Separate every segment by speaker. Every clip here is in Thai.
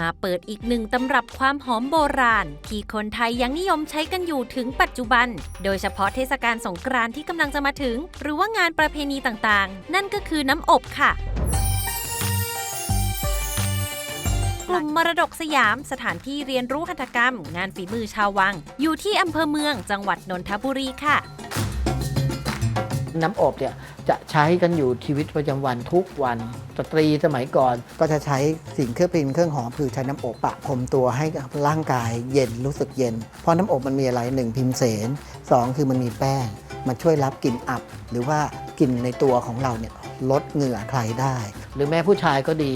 Speaker 1: มาเปิดอีกหนึ่งตำรับความหอมโบราณ ที่คนไทยยังนิยมใช้กันอยู่ถึงปัจจุบัน โดยเฉพาะเทศกาลสงกรานต์ที่กำลังจะมาถึง หรือว่างานประเพณีต่างๆ นั่นก็คือน้ำอบค่ะกลุ่มมรดกสยามสถานที่เรียนรู้หัตถกรรม งานฝีมือชาววัง อยู่ที่อำเภอเมืองจังหวัดนนทบุรีค่ะ
Speaker 2: น้ำอบเนี่ยจะใช้กันอยู่ชีวิตประจำวันทุกวันสตรีสมัยก่อน
Speaker 3: ก็จะใช้สิ่งเครื่องปรินเครื่องหอมคือใช้น้ำอบปะพรมตัวให้ร่างกายเย็นรู้สึกเย็น เพราะน้ำอบมันมีอะไรหนึ่งพิมเสนสองคือมันมีแป้ง มันช่วยรับกลิ่นอับ หรือว่ากลิ่นในตัวของเราเนี่ยลดเหงื่อใครได้
Speaker 2: หรือแม่ผู้ชายก็ดี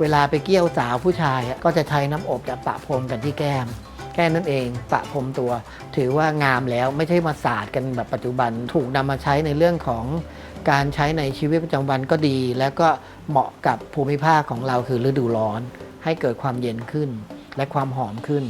Speaker 2: เวลาไปเกี่ยวสาวผู้ชายก็จะใช้น้ำอบจะปะพรมกันที่แก้ม แค่นั้นเองประพรมตัว ถือว่างามแล้วไม่ใช่มาศาสตร์กันแบบปัจจุบันถูกนำมาใช้ในเรื่องของการใช้ในชีวิตประจำวันก็ดี แล้วก็เหมาะกับภูมิภาคของเราคือฤดูร้อน ให้เกิดความเย็นขึ้น และความหอมขึ้น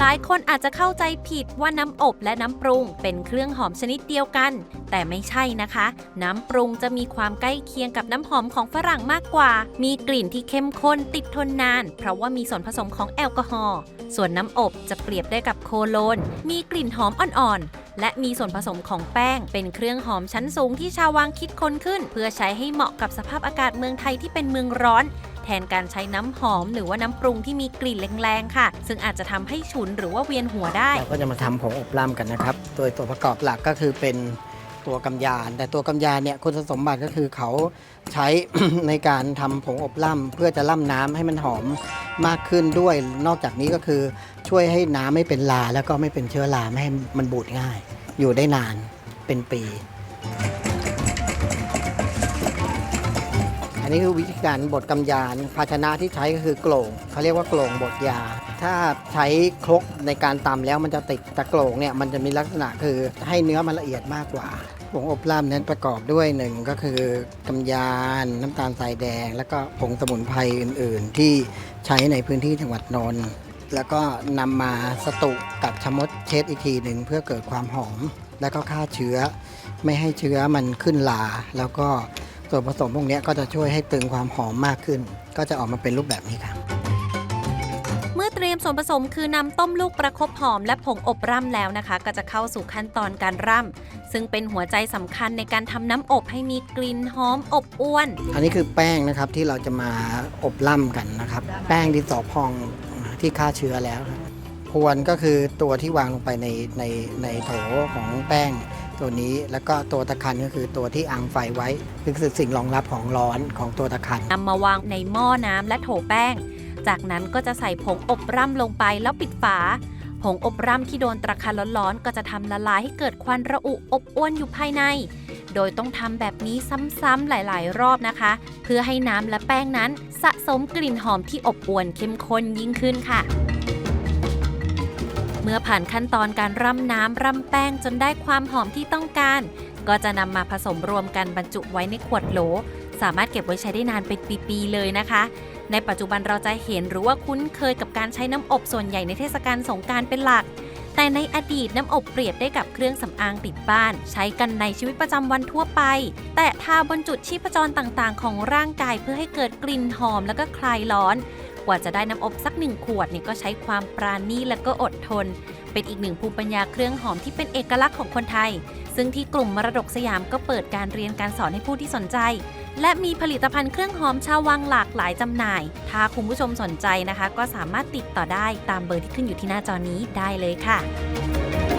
Speaker 1: หลายคนอาจจะเข้าใจผิดว่าน้ำอบและน้ำปรุง เป็นเครื่องหอมชนิดเดียวกัน แต่ไม่ใช่นะคะ น้ำปรุงจะมีความใกล้เคียงกับน้ำหอมของฝรั่งมากกว่า มีกลิ่นที่เข้มข้นติดทนนาน เพราะว่ามีส่วนผสมของแอลกอฮอล์ส่วนน้ำอบจะเปรียบได้กับโคโลน มีกลิ่นหอมอ่อนๆ และมีส่วนผสมของแป้ง เป็นเครื่องหอมชั้นสูงที่ชาววังคิดค้นขึ้น เพื่อใช้ให้เหมาะกับสภาพอากาศเมืองไทยที่เป็นเมืองร้อน แทนการใช้น้ำหอม หรือว่าน้ำปรุงที่มีกลิ่นแรงๆค่ะ ซึ่งอาจจะทำให้ฉุนหรือว่าเวียนหัวได้
Speaker 3: เราก็จะมาทำผงอบล่ำกันนะครับ โดยตัวประกอบหลักก็คือเป็นตัวกำยาน แต่ตัวกำยานเนี่ยคุณสมบัติก็คือเขาใช้ ในการทำผงอบล่ำเพื่อจะล่ำน้ำให้มันหอมมากขึ้นด้วย นอกจากนี้ก็คือช่วยให้น้ำไม่เป็นลาแล้วก็ไม่เป็นเชื้อราไม่ให้มันบูดง่าย อยู่ได้นานเป็นปี อันนี้คือวิธีการบดกำยานภาชนะที่ใช้ก็คือโกลงเขาเรียกว่าโกลงบดยา ถ้าใช้ครกในการตำแล้วมันจะติดแต่โกลงเนี่ยมันจะมีลักษณะคือให้เนื้อมันละเอียดมากกว่าผงอบล่ำนั้นประกอบด้วยหนึ่งก็คือกำยานน้ำตาลทรายแดง แล้วก็ผงสมุนไพรอื่น ๆ ที่ใช้ในพื้นที่จังหวัดนนท์แล้วก็นำมาสตุกับชะมดเช็ดอีกทีหนึ่งเพื่อเกิดความหอม แล้วก็ฆ่าเชื้อ ไม่ให้เชื้อมันขึ้นลาแล้วก็ ส่วนผสมพวกเนี้ยก็จะช่วยให้ตึงความหอมมากขึ้น ก็จะออกมาเป็นรูปแบบนี้ครับ
Speaker 1: เมื่อเตรียมส่วนผสมคือนำต้มลูกประคบหอมและผงอบร่ำแล้วนะคะ ก็จะเข้าสู่ขั้นตอนการร่ำซึ่งเป็นหัวใจสำคัญในการทำน้ำอบให้มีกลิ่นหอมอบอวน
Speaker 3: อันนี้คือแป้งนะครับที่เราจะมาอบล่ำกันนะครับ แป้งดินสอพองที่ฆ่าเชื้อแล้วครับพวนก็คือตัวที่วางลงไปในในในโถของแป้ง ตัวนี้แล้วก็ตัวตะคันก็คือตัวที่อังไฟไว้คือสิ่งรองรับของร้อนของตัวตะคัน
Speaker 1: นำมาวางในหม้อน้ำและโถแป้ง จากนั้นก็จะใส่ผงอบร่ำลงไปแล้วปิดฝาผงอบร่ำที่โดนตะคันร้อนๆ ก็จะทำละลายให้เกิดควันระอุอบอวนอยู่ภายใน โดยต้องทำแบบนี้ซ้ำๆหลายๆ รอบนะคะ เพื่อให้น้ำและแป้งนั้นสะสมกลิ่นหอมที่อบอวนเข้มข้นยิ่งขึ้นค่ะ เมื่อผ่านขั้นตอนการร่ำน้ำร่ำแป้งจนได้ความหอมที่ต้องการ ก็จะนำมาผสมรวมกันบรรจุไว้ในขวดโหล สามารถเก็บไว้ใช้ได้นานเป็นปีๆเลยนะคะ ในปัจจุบันเราจะเห็นหรือว่าคุ้นเคยกับการใช้น้ำอบส่วนใหญ่ในเทศกาลสงการเป็นหลัก แต่ในอดีตน้ำอบเปรียบได้กับเครื่องสำอางติดบ้าน ใช้กันในชีวิตประจำวันทั่วไป แต่ทาบนจุดชีพจรต่างๆ ของร่างกายเพื่อให้เกิดกลิ่นหอมแล้วก็คลายร้อน กว่าจะได้น้ำอบสักหนึ่งขวดเนี่ยก็ใช้ความปราณีและก็อดทน เป็นอีกหนึ่งภูมิปัญญาเครื่องหอมที่เป็นเอกลักษณ์ของคนไทย ซึ่งที่กลุ่มมรดกสยามก็เปิดการเรียนการสอนให้ผู้ที่สนใจ และมีผลิตภัณฑ์เครื่องหอมชาววังหลากหลายจำหน่าย ถ้าคุณผู้ชมสนใจนะคะ ก็สามารถติดต่อได้ตามเบอร์ที่ขึ้นอยู่ที่หน้าจอนี้ได้เลยค่ะ